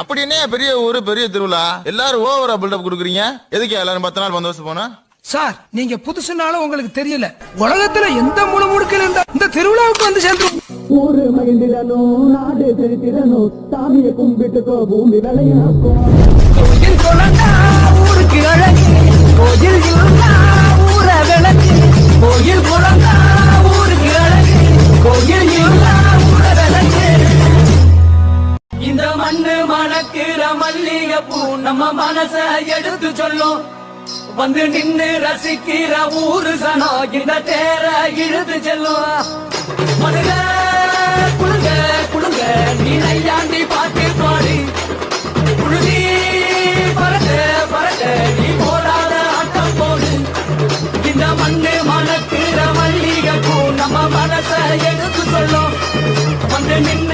அப்படி என்ன பெரிய ஊரு பெரிய திருவிழா. எல்லாரும் ஓவரா பில்டப் கொடுக்குறீங்க. எதுக்கு எல்லாரும் பத்து நாள் பந்தோபஸ்து போனா? சார் நீங்க புதுசுனாலும் உங்களுக்கு தெரியல. உலகத்துல எந்த முழு முடுக்கில் இருந்தா இந்த திருவிழாவுக்கு வந்து சேர்ந்து ஊரு மகிழ்ந்திடணும் நாடு செழித்திடணும் சாமியை கும்பிட்டுக்கோ பூமி விளையாக்கும். வந்து மணக்கிற மல்லிக பூ நம்ம மனச எடுத்து சொல்லும். வந்து நின்று ரசிக்கிற ஊரு சனோ இந்த தேர இழுத்து செல்லும். மனுக குழுங்க குழுங்க நீ நையாண்டி பாட்டு பாடி. புழுதி பரட்ட பரட்ட நீ போடாத ஆட்டம் போடு. இந்த மண்ணு மணக்கிற மல்லிகை பூ நம்ம மனச எடுத்து சொல்லும். வந்து நின்று